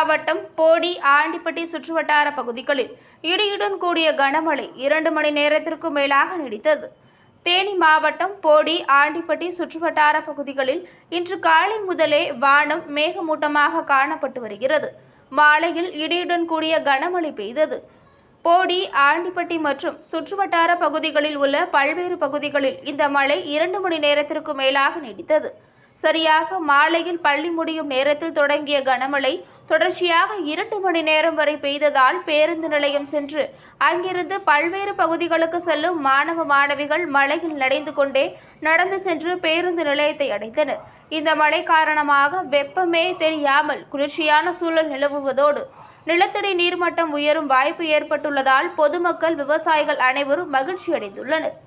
மாவட்டம் போடி ஆண்டிப்பட்டி சுற்றுவட்டார பகுதிகளில் இடியுடன் கூடிய கனமழை இரண்டு மணி நேரத்திற்கு மேலாக நீடித்தது. தேனி மாவட்டம் போடி ஆண்டிப்பட்டி சுற்றுவட்டார பகுதிகளில் இன்று காலை முதலே வானம் மேகமூட்டமாக காணப்பட்டு வருகிறது. மாலையில் இடியுடன் கூடிய கனமழை பெய்தது. போடி ஆண்டிப்பட்டி மற்றும் சுற்றுவட்டார பகுதிகளில் உள்ள பல்வேறு பகுதிகளில் இந்த மழை இரண்டு மணி நேரத்திற்கு மேலாக நீடித்தது. சரியாக மாலையில் பள்ளி முடியும் நேரத்தில் தொடங்கிய கனமழை தொடர்ச்சியாக இரண்டு மணி நேரம் வரை பெய்ததால் பேருந்து நிலையம் சென்று அங்கிருந்து பல்வேறு பகுதிகளுக்கு செல்லும் மாணவ மாணவிகள் மழையில் நடைந்து கொண்டே நடந்து சென்று பேருந்து நிலையத்தை அடைந்தனர். இந்த மழை காரணமாக வெப்பமே தெரியாமல் குளிர்ச்சியான சூழல் நிலவுவதோடு நிலத்தடி நீர்மட்டம் உயரும் வாய்ப்பு ஏற்பட்டுள்ளதால் பொதுமக்கள் விவசாயிகள் அனைவரும் மகிழ்ச்சி அடைந்துள்ளனர்